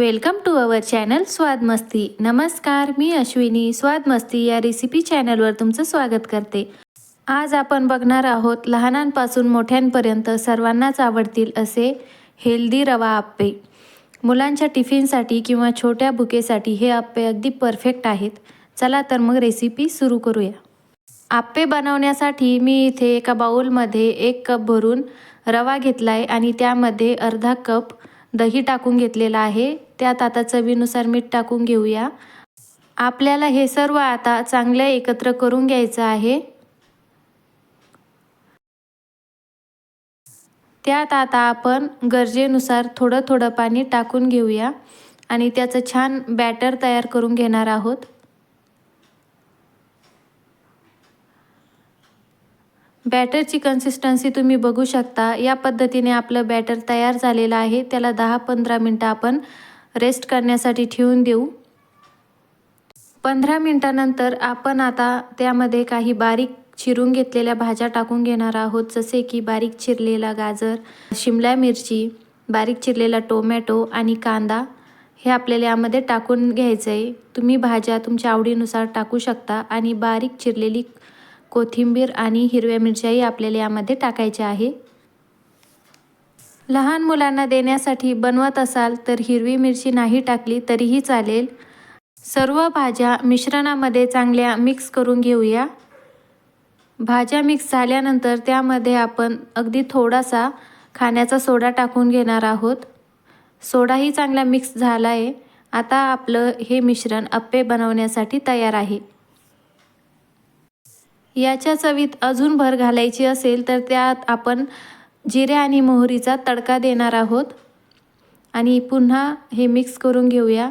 Welcome to our channel स्वाद मस्ती. नमस्कार मी अश्विनी. स्वाद मस्ती या रेसिपी चॅनलवर तुमचं स्वागत करते. आज आपण बघणार आहोत लहानांपासून मोठ्यांपर्यंत सर्वांनाच आवडतील असे हेल्दी रवा आप्पे. मुलांच्या टिफिनसाठी किंवा छोट्या बुकेसाठी हे आप्पे अगदी परफेक्ट आहेत. चला तर मग रेसिपी सुरू करूया. आप्पे बनवण्यासाठी मी इथे एका बाउलमध्ये एक कप भरून रवा घेतला आहे आणि त्यामध्ये अर्धा कप दही टाकून घेतलेला आहे. त्यात आता चवीनुसार मीठ टाकून घेऊया. आपल्याला हे सर्व आता चांगलं एकत्र करून घ्यायचं आहे. त्यात आता आपण गरजेनुसार थोडं थोडं पाणी टाकून घेऊया. आणि त्याचं छान बॅटर तयार करून घेणार आहोत. बॅटरची कन्सिस्टन्सी तुम्ही बघू शकता. या पद्धतीने आपलं बॅटर तयार झालेलं आहे. त्याला दहा पंधरा मिनटं आपण रेस्ट करण्यासाठी ठेवून देऊ. पंधरा मिनटानंतर आपण आता त्यामध्ये काही बारीक चिरून घेतलेल्या भाज्या टाकून घेणार आहोत. जसे की बारीक चिरलेला गाजर शिमला मिरची बारीक चिरलेला टोमॅटो आणि कांदा हे आपल्याला यामध्ये टाकून घ्यायचं आहे तुम्ही भाज्या तुमच्या आवडीनुसार टाकू शकता आणि बारीक चिरलेली कोथिंबीर आणि हिरव्या मिरच्याही आपल्याला यामध्ये टाकायच्या आहे. लहान मुलांना देण्यासाठी बनवत असाल तर हिरवी मिरची नाही टाकली तरीही चालेल. सर्व भाज्या मिश्रणामध्ये चांगल्या मिक्स करून घेऊया. भाज्या मिक्स झाल्यानंतर त्यामध्ये आपण अगदी थोडासा खाण्याचा सोडा टाकून घेणार आहोत. सोडाही चांगला मिक्स झाला आहे आता आपलं हे मिश्रण अप्पे बनवण्यासाठी तयार आहे. याच्या चवीत अजून भर घालायची असेल तर त्यात आपण जिरे आणि मोहरीचा तडका देणार आहोत. आणि पुन्हा हे मिक्स करून घेऊया.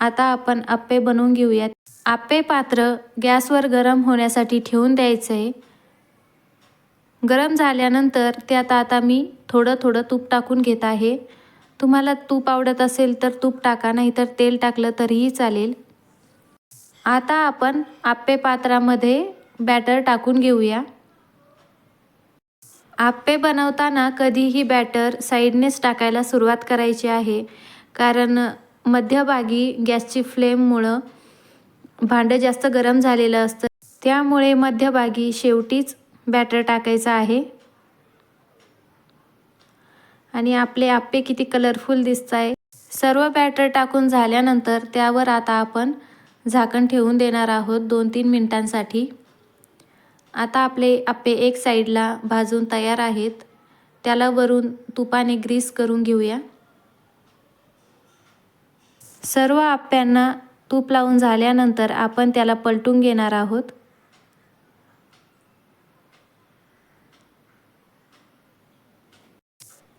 आता आपण आप्पे बनवून घेऊयात. आप्पे पात्र गॅसवर गरम होण्यासाठी ठेवून द्यायचं. आहे गरम झाल्यानंतर त्यात आता मी थोडं थोडं तूप टाकून घेत आहे. तुम्हाला तूप आवडत असेल तर तूप टाका नाही तर तेल टाकलं तरीही चालेल. आता आपण आप्पे पात्रामध्ये बॅटर टाकून घेऊया. आप्पे बनवताना कधीही बॅटर साईडनेच टाकायला सुरुवात करायची आहे. कारण मध्यभागी गॅसची फ्लेममुळं भांडं जास्त गरम झालेलं असतं. त्यामुळे मध्यभागी शेवटीच बॅटर टाकायचं आहे. आणि आपले आप्पे किती कलरफुल दिसत आहे सर्व बॅटर टाकून झाल्यानंतर त्यावर आता आपण झाकण ठेवून देणार आहोत दोन तीन मिनटांसाठी. आता आपले आप्पे एक साईडला भाजून तयार आहेत. त्याला वरून तुपाने ग्रीस करून घेऊया. सर्व आप्यांना तूप लावून झाल्यानंतर आपण त्याला पलटून घेणार आहोत.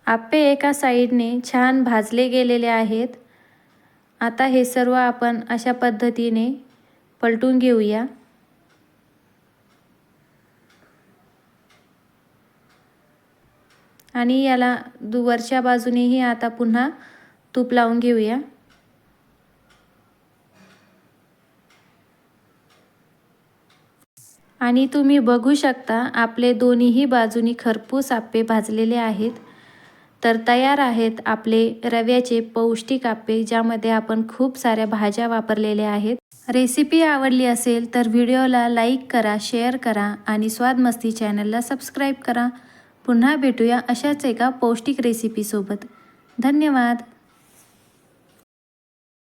आप्पे एका साईडने छान भाजले गेलेले आहेत. आता हे सर्व आपण अशा पद्धतीने पलटून घेऊया. आणि याला दुवरच्या बाजूनेही आता पुन्हा तूप लावून घेऊया. आणि तुम्ही बघू शकता आपले दोन्हीही बाजूनी खरपूस आप्पे भाजलेले आहेत. तर तयार आहेत आपले रव्याचे पौष्टिक आप्पे ज्यामध्ये आपण खूप साऱ्या भाज्या वापरलेल्या आहेत. रेसिपी आवडली असेल तर व्हिडिओला लाईक करा शेअर करा आणि स्वाद मस्ती चॅनलला सबस्क्राईब करा. पुन्हा भेटूया अशाच एका पौष्टिक रेसिपीसोबत धन्यवाद.